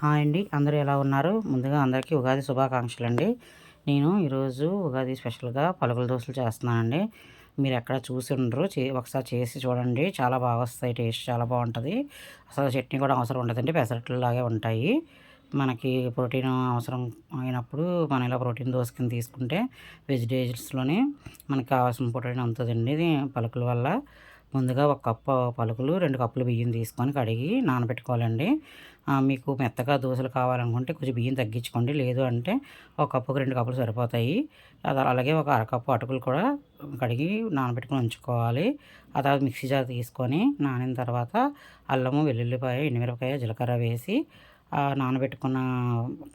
Hi అండి. అందరూ ఎలా ఉన్నారు? ముందుగా అందరికీ ఉగాది శుభాకాంక్షలు అండి నేను ఈరోజు ఉగాది స్పెషల్గా పలుకుల దోశలు చేస్తున్నానండి. మీరు ఎక్కడ చూసి ఉండరు. చే ఒకసారి చేసి చూడండి. చాలా బాగా వస్తాయి టేస్ట్ చాలా బాగుంటుంది. అసలు చట్నీ కూడా అవసరం ఉండదండి. పెసరట్లలాగే ఉంటాయి. మనకి ప్రోటీన్ అవసరం అయినప్పుడు మనం ఇలా ప్రోటీన్ దోశ కింద తీసుకుంటే వెజిటేబుల్స్లోనే మనకి కావాల్సిన ప్రోటీన్ అందుతుందండి. ఇది పలుకుల వల్ల. ముందుగా ఒక కప్పు పలుకులు రెండు కప్పులు బియ్యం తీసుకొని కడిగి నానబెట్టుకోవాలండి. మీకు మెత్తగా దోశలు కావాలనుకుంటే కొంచెం బియ్యం తగ్గించుకోండి. లేదు అంటే ఒక కప్పుకు రెండు కప్పులు సరిపోతాయి. అలాగే ఒక అరకప్పు అటుకులు కూడా కడిగి నానబెట్టుకొని ఉంచుకోవాలి. ఆ తర్వాత మిక్సీ జార్ తీసుకొని నానిన తర్వాత అల్లము వెల్లుల్లిపాయ ఎండుమిరపకాయ జీలకర్ర వేసి నానబెట్టుకున్న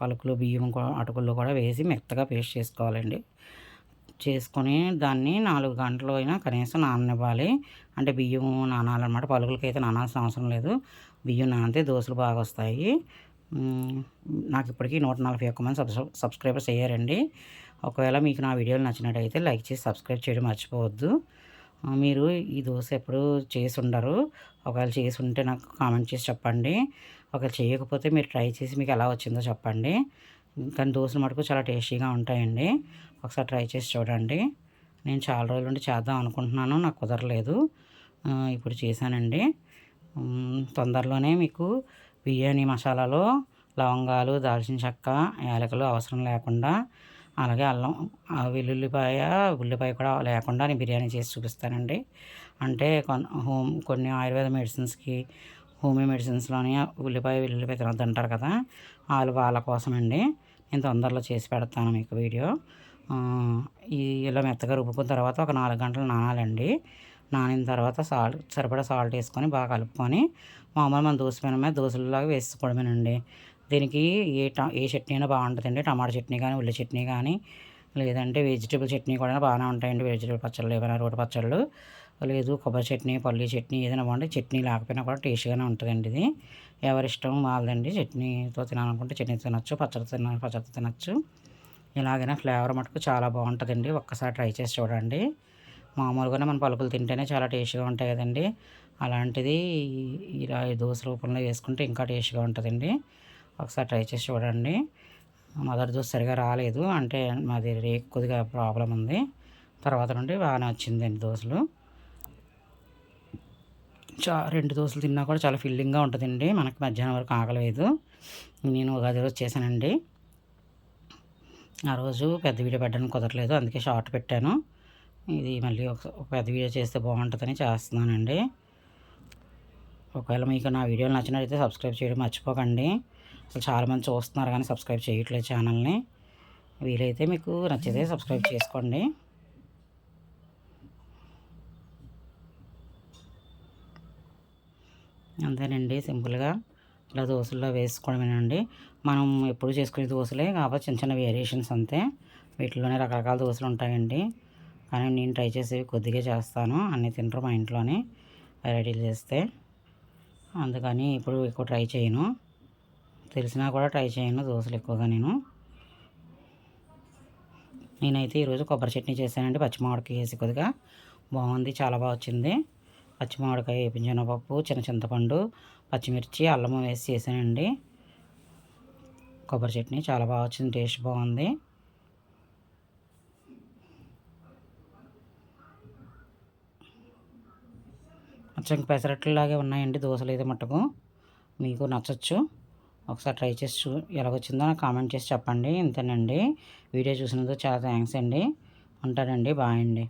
పలుకులు బియ్యం అటుకులు కూడా వేసి మెత్తగా పేస్ట్ చేసుకోవాలండి. చేసుకొని దాన్ని నాలుగు గంటలు అయినా కనీసం నాననివ్వాలి. అంటే బియ్యం నానాలన్నమాట. పలుకులకి అయితే నానాల్సిన అవసరం లేదు. బియ్యం నానితే దోశలు బాగా వస్తాయి. నాకు ఇప్పటికీ నూట నలభై ఒక్క మంది సబ్స్క్రైబర్స్ అయ్యారండి. ఒకవేళ మీకు నా వీడియోలు నచ్చినట్టయితే లైక్ చేసి సబ్స్క్రైబ్ చేయడం మర్చిపోవద్దు. మీరు ఈ దోశ ఎప్పుడు చేసి ఉండరు ఒకవేళ చేసి ఉంటే నాకు కామెంట్ చేసి చెప్పండి. ఒకవేళ చేయకపోతే మీరు ట్రై చేసి మీకు ఎలా వచ్చిందో చెప్పండి. కానీ దోశలు మటుకు చాలా టేస్టీగా ఉంటాయండి. ఒకసారి ట్రై చేసి చూడండి. నేను చాలా రోజుల నుండి చేద్దాం అనుకుంటున్నాను నాకు కుదరలేదు. ఇప్పుడు చేశానండి. తొందరలోనే మీకు బిర్యానీ మసాలాలో లవంగాలు దాల్చిన చెక్క యాలకులు అవసరం లేకుండా అలాగే అల్లం వెల్లుల్లిపాయ ఉల్లిపాయ కూడా లేకుండా నేను బిర్యానీ చేసి చూపిస్తానండి. అంటే హోమ్ కొన్ని ఆయుర్వేద మెడిసిన్స్కి హోమియో మెడిసిన్స్లోని ఉల్లిపాయ వెల్లుల్లిపాయ తినద్దంటారు కదా వాళ్ళు వాళ్ళ కోసమండి. నేను తొందరలో చేసి పెడతాను మీకు వీడియో. ఈ ఇలా మెత్తగా రుబ్బుకున్న తర్వాత ఒక నాలుగు గంటలు నానాలండి. నానిన తర్వాత సాల్ట్ సరిపడా సాల్ట్ వేసుకొని బాగా కలుపుకొని మామూలు మన దోశ మీద దోశలాగా వేసుకోవడమేనండి. దీనికి ఏ ఏ చట్నీ అయినా బాగుంటుందండి. టమాటా చట్నీ కానీ ఉల్లి చట్నీ కానీ లేదంటే వెజిటేబుల్ చట్నీ కూడా బాగానే ఉంటాయండి. వెజిటేబుల్ పచ్చళ్ళు ఏమైనా రోటి పచ్చళ్ళు. లేదు కొబ్బరి చట్నీ పల్లీ చట్నీ ఏదైనా బాగుంటే చట్నీ లేకపోయినా కూడా టేస్ట్గానే ఉంటుందండి ఇది. ఎవరి ఇష్టం వాళ్ళదండి చట్నీతో తినాలనుకుంటే చట్నీ తినచ్చు పచ్చడి తిన పచ్చడి తినచ్చు. ఇలాగైనా ఫ్లేవర్ మటుకు చాలా బాగుంటుందండి. ఒక్కసారి ట్రై చేసి చూడండి. మామూలుగానే మన పలుకులు తింటేనే చాలా టేస్ట్గా ఉంటాయి కదండి. అలాంటిది ఇలా దోశ రూపంలో వేసుకుంటే ఇంకా టేస్ట్గా ఉంటుందండి. ఒకసారి ట్రై చేసి చూడండి. మొదటి దోశ సరిగా రాలేదు అంటే మాది రేక్ కొద్దిగా ప్రాబ్లం ఉంది. తర్వాత నుండి బాగానే వచ్చిందండి దోశలు. చా రెండు దోశలు తిన్నా కూడా చాలా ఫిల్లింగ్గా ఉంటుందండి. మనకి మధ్యాహ్నం వరకు ఆగలేదు. నేను ఉగాది రోజు చేశానండి. ఆ రోజు పెద్ద వీడియో పెట్టడానికి కుదరలేదు. అందుకే షార్ట్ పెట్టాను. ఇది మళ్ళీ ఒక పెద్ద వీడియో చేస్తే బాగుంటుందని చేస్తున్నానండి. ఒకవేళ మీకు నా వీడియోలు నచ్చినట్లయితే సబ్స్క్రైబ్ చేయడం మర్చిపోకండి. అసలు చాలామంది చూస్తున్నారు కానీ సబ్స్క్రైబ్ చేయట్లేదు ఛానల్ని. వీలైతే మీకు నచ్చితే సబ్స్క్రైబ్ చేసుకోండి. అంతేనండి. సింపుల్గా ఇలా దోశల్లో వేసుకోవడమేనండి. మనం ఎప్పుడు చేసుకునే దోశలే కాకపోతే చిన్న చిన్న వేరియేషన్స్ అంతే. వీటిలోనే రకరకాల దోశలు ఉంటాయండి. కానీ నేను ట్రై చేసేవి కొద్దిగా చేస్తాను. అన్నీ తింటారు మా ఇంట్లోనే వెరైటీలు చేస్తే. అందుకని ఇప్పుడు ఎక్కువ ట్రై చేయను. తెలిసినా కూడా ట్రై చేయను దోశలు ఎక్కువగా నేను. నేనైతే ఈరోజు కొబ్బరి చట్నీ చేశానండి. పచ్చిమామిడికి వేసి కొద్దిగా. బాగుంది చాలా బాగా వచ్చింది. పచ్చిమామిడికాయ వేపించినపప్పు చిన్న చింతపండు పచ్చిమిర్చి అల్లము వేసి చేశానండి. కొబ్బరి చట్నీ చాలా బాగా వచ్చింది టేస్ట్ బాగుంది. అచ్చం పెసరట్లలాగే ఉన్నాయండి దోశలు అయితే మట్టుకు. మీకు నచ్చచ్చు. ఒకసారి ట్రై చేసి చూ ఎలాగొచ్చిందో నాకు కామెంట్ చేసి చెప్పండి. ఇంతేనండి. వీడియో చూసినందుకు చాలా థ్యాంక్స్ అండి. ఉంటానండి. బాయ్ అండి.